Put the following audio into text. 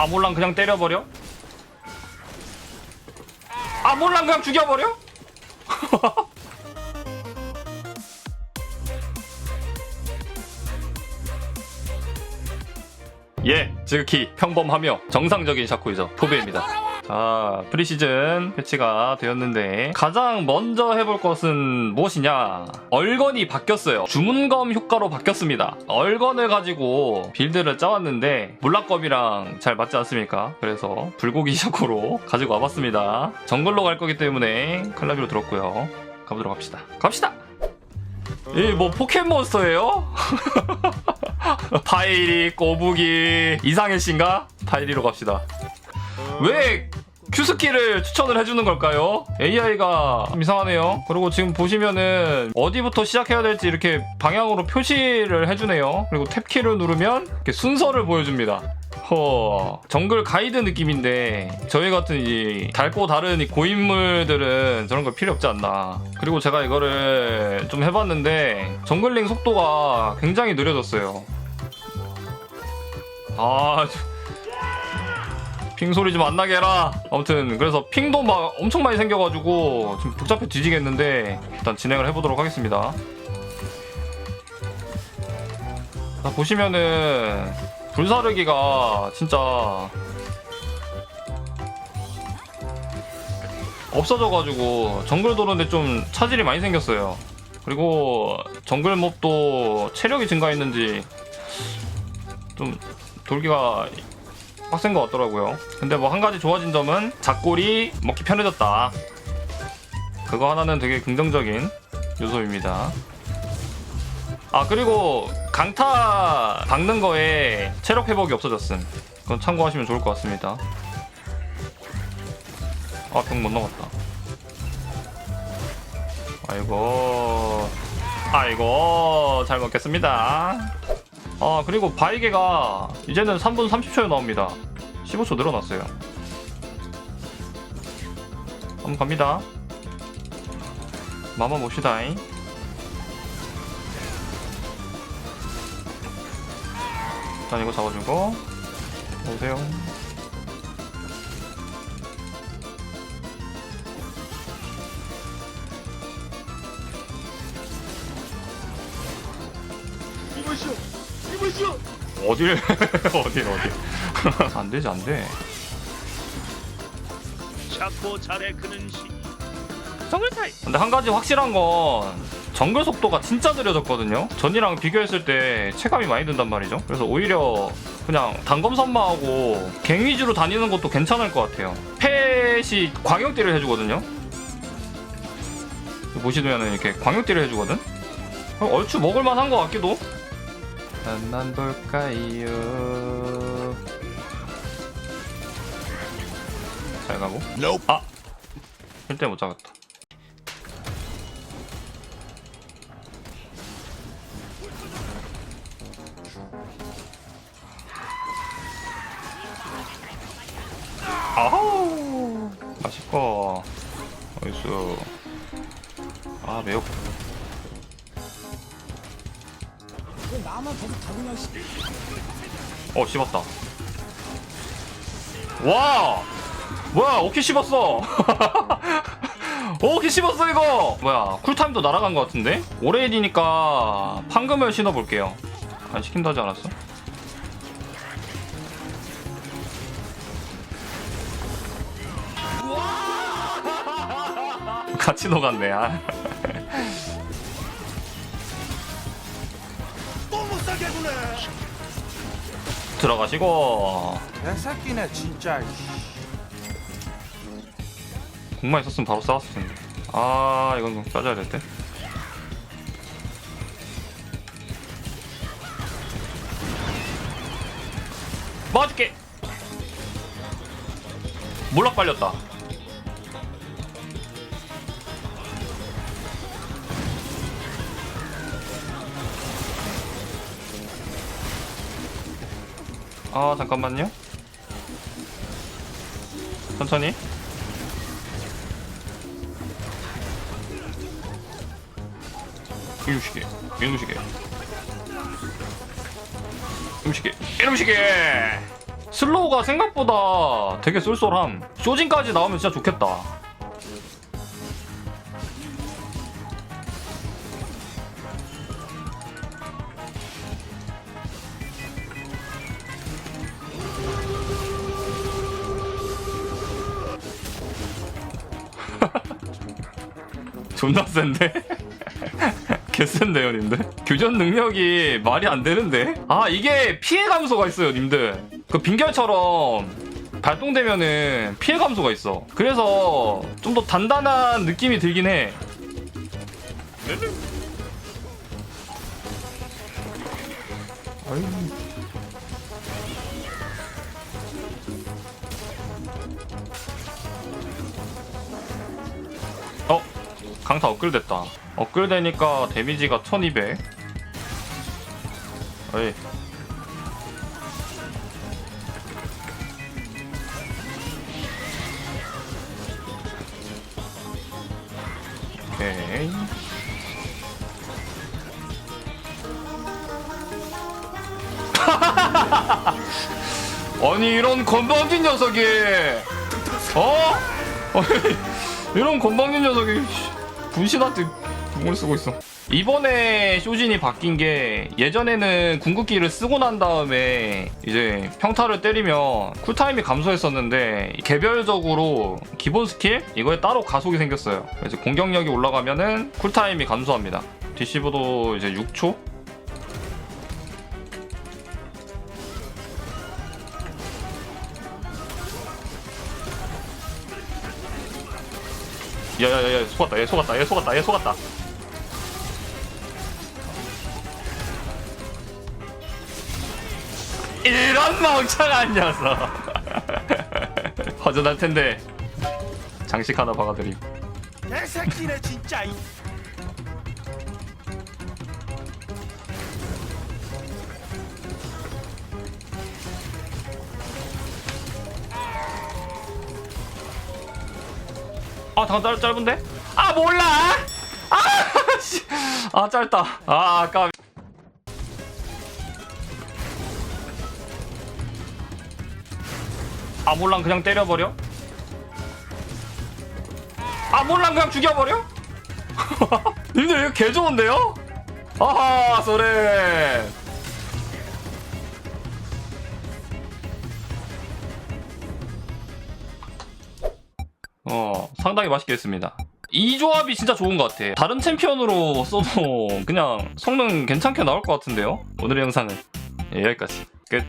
아몰랑 그냥 때려버려? 아몰랑 그냥 죽여버려? 예, 지극히 평범하며 정상적인 샤코이죠. 토베입니다. 자, 프리시즌 패치가 되었는데 가장 먼저 해볼 것은 무엇이냐? 얼건이 바뀌었어요. 주문검 효과로 바뀌었습니다. 얼건을 가지고 빌드를 짜왔는데 물락검이랑 잘 맞지 않습니까? 그래서 불고기 샤코로 가지고 와봤습니다. 정글로 갈 거기 때문에 칼라비로 들었고요. 가보도록 합시다. 갑시다! 이뭐 포켓몬스터예요? 파이리, 꼬부기, 이상해 씨인가? 파이리로 갑시다. 왜 큐스키를 추천을 해주는 걸까요? AI가 좀 이상하네요. 그리고 지금 보시면은 어디부터 시작해야 될지 이렇게 방향으로 표시를 해주네요. 그리고 탭키를 누르면 이렇게 순서를 보여줍니다. 허 정글 가이드 느낌인데 저희 같은 이 달고 다른 이 고인물들은 저런 거 필요 없지 않나 그리고 제가 이거를 좀 해봤는데 정글링 속도가 굉장히 느려졌어요 아 저- 핑 소리 좀 안 나게 해라 아무튼 그래서 핑도 막 엄청 많이 생겨가지고 지금 복잡해 뒤지겠는데 일단 진행을 해보도록 하겠습니다 자 보시면은 불사르기가 진짜 없어져가지고 정글 도는데 좀 차질이 많이 생겼어요. 그리고 정글 몹도 체력이 증가했는지 좀 돌기가 빡센 것 같더라고요. 근데 뭐 한 가지 좋아진 점은 작골이 먹기 편해졌다. 그거 하나는 되게 긍정적인 요소입니다. 아 그리고 강타 박는 거에 체력 회복이 없어졌음. 그건 참고하시면 좋을 것 같습니다. 아, 병 못 넘었다. 아이고. 아이고, 잘 먹겠습니다. 아, 그리고 바이게가 이제는 3분 30초에 나옵니다. 15초 늘어났어요. 한번 갑니다. 마마 봅시다잉. 일단 이거 잡아주고 오세요 어딜 어딜 어딜. 안 되지 안돼. 샤코 잘해 그는 시 정글 타입 근데 한 가지 확실한 건 정글 속도가 진짜 느려졌거든요? 전이랑 비교했을 때 체감이 많이 든단 말이죠? 그래서 오히려 그냥 단검 선마하고 갱 위주로 다니는 것도 괜찮을 것 같아요. 펫이 광역딜을 해주거든요? 보시면 이렇게 광역딜을 해주거든? 어, 얼추 먹을만한 것 같기도 만난 볼까요 잘 가고 Nope. 아! 1대 못 잡았다. 아우! 맛있고. 어이수. 아, 매우. 나만 계속 다 그냥 씨- 어, 씹었다. 와! 뭐야, 오케이 씹었어! 오케이 씹었어, 이거! 뭐야, 쿨타임도 날아간 것 같은데? 오레일이니까 판금을 신어볼게요. 안 시킨다 하지 않았어? 같이 녹았네, 아. 들어가시고. 개새끼네 진짜 공만 있었으면 바로 싸웠을 텐데. 아, 이건 좀 따져야 될 때. 맞을게. 몰락 빨렸다. 아, 잠깐만요. 천천히. 이놈시계 이놈시계 이놈시계 이놈시계 슬로우가 생각보다 되게 쏠쏠함 쇼진까지 나오면 진짜 좋겠다 존나 센데? 개센데요 님들? 교전 능력이 말이 안 되는데? 아 이게 피해 감소가 있어요 님들. 그 빙결처럼 발동되면은 피해 감소가 있어. 그래서 좀 더 단단한 느낌이 들긴 해. 어? 강타 업글 됐다. 업글 되니까 데미지가 1200 어이. 오케이. 아니 이런 건방진 녀석이. 어? 이런 건방진 녀석이 씨, 분신한테 궁을 쓰고 있어. 이번에 쇼진이 바뀐 게 예전에는 궁극기를 쓰고 난 다음에 이제 평타를 때리면 쿨타임이 감소했었는데 개별적으로 기본 스킬? 이거에 따로 가속이 생겼어요. 이제 공격력이 올라가면은 쿨타임이 감소합니다. 디시브도 이제 6초 야야야야 속았다. 얘 속았다. 얘 속았다. 얘 속았다. 이런 멍청한 녀석. 허전할 텐데. 장식 하나 박아드림. 개새끼네 진짜 아 짧, 짧은데? 아 몰라 아, 씨. 아 짧다 아 아까 아 몰랑 그냥 때려버려? 아 몰랑 그냥 죽여버려? 님들 이거 개 좋은데요? 아하 소래 어 상당히 맛있게 했습니다. 이 조합이 진짜 좋은 것 같아. 다른 챔피언으로 써도 그냥 성능 괜찮게 나올 것 같은데요? 오늘의 영상은 예, 여기까지. 끝